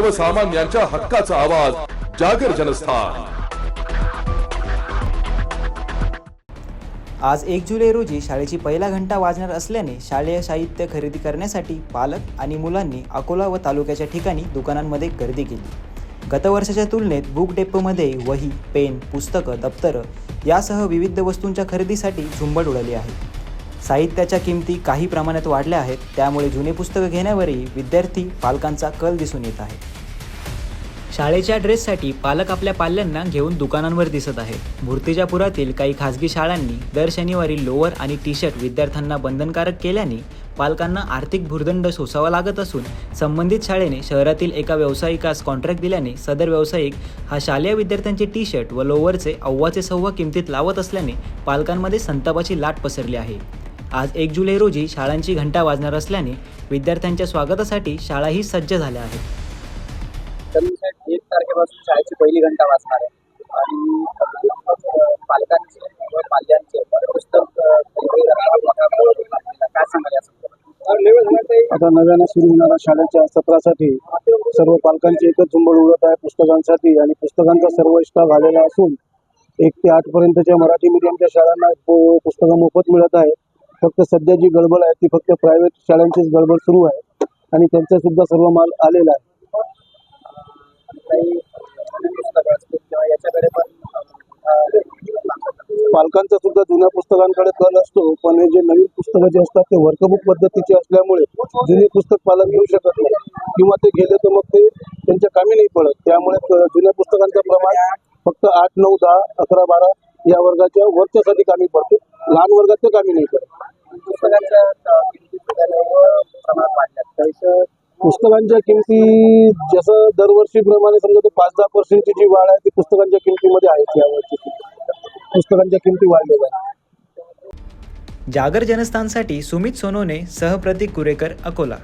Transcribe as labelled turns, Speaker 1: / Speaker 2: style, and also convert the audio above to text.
Speaker 1: सर्वसामान्यांच्या हक्काचा आवाज जागर जनस्थान.
Speaker 2: आज एक जुलै रोजी शाळेची पहिला घंटा वाजणार असल्याने शालेय साहित्य खरेदी करण्यासाठी पालक आणि मुलांनी अकोला व तालुक्याच्या ठिकाणी दुकानांमध्ये गर्दी केली. गतवर्षाच्या तुलनेत बुक डेपोमध्ये वही पेन पुस्तकं दप्तरं यासह विविध वस्तूंच्या खरेदीसाठी झुंबड उडाली आहे. साहित्याच्या किमती काही प्रमाणात वाढल्या आहेत त्यामुळे जुने पुस्तकं घेण्यावरही विद्यार्थी पालकांचा कल दिसून येत आहे. शाळेच्या ड्रेससाठी पालक आपल्या पाल्यांना घेऊन दुकानांवर दिसत आहेत. मूर्तिजापुरातील काही खासगी शाळांनी दर शनिवारी लोअर आणि टी शर्ट विद्यार्थ्यांना बंधनकारक केल्याने पालकांना आर्थिक भुर्दंड सोसावा लागत असून संबंधित शाळेने शहरातील एका व्यावसायिकास कॉन्ट्रॅक्ट दिल्याने सदर व्यावसायिक हा शालेय विद्यार्थ्यांचे टी शर्ट व लोअरचे अव्वाचे सव्वा किमतीत लावत असल्याने पालकांमध्ये संतापाची लाट पसरली आहे. आज एक जुलै रोजी शाळांची घंटा वाजणार असल्याने विद्यार्थ्यांच्या स्वागतासाठी शाळाही सज्ज झाल्या आहेत.
Speaker 3: एक तारखेपासून शाळेची पहिली घंटा वाचणार आहे. आणि पालकांचे पाल्यांचे पुस्तक काय?
Speaker 4: आता नव्यानं सुरू होणाऱ्या शाळेच्या सत्रासाठी सर्व पालकांची एकच झुंबड उडत आहे पुस्तकांसाठी. आणि पुस्तकांचा सर्व स्टॉक आलेला असून एक ते आठ पर्यंतच्या मराठी मीडियमच्या शाळांना पुस्तकं मोफत मिळत आहे. फक्त सध्या जी गडबड आहे ती फक्त प्रायव्हेट शाळांचीच गडबड सुरू आहे आणि त्यांचा सुद्धा सर्व माल आलेला आहे. पालकांचा सुद्धा जुन्या पुस्तकांकडे कल असतो पण हे जे नवीन पुस्तकं जे असतात ते वर्कबुक पद्धतीचे असल्यामुळे जुनी पुस्तक पालक घेऊ शकत नाही. किंवा ते गेले तर मग ते त्यांच्या कामी नाही पडत. त्यामुळे जुन्या पुस्तकांचं प्रमाण फक्त आठ नऊ दहा अकरा बारा या वर्गाच्या वरच्यासाठी कामी पडते. लहान वर्गात ते कामी नाही पडत.
Speaker 3: पुस्तकांच्या किमती प्रमाणात
Speaker 4: पुस्तकांच्या जसं दरवर्षीप्रमाणे समजा ते पाच दहा पर्सेंटची जी वाढ आहे ती पुस्तकांच्या किमतीमध्ये आहेच यावर्षी पुस्तकांच्या किमती वाढलेल्या आहेत
Speaker 2: जागर जनस्थानसाठी सुमित सोनोने सहप्रतिक कुरेकर अकोला.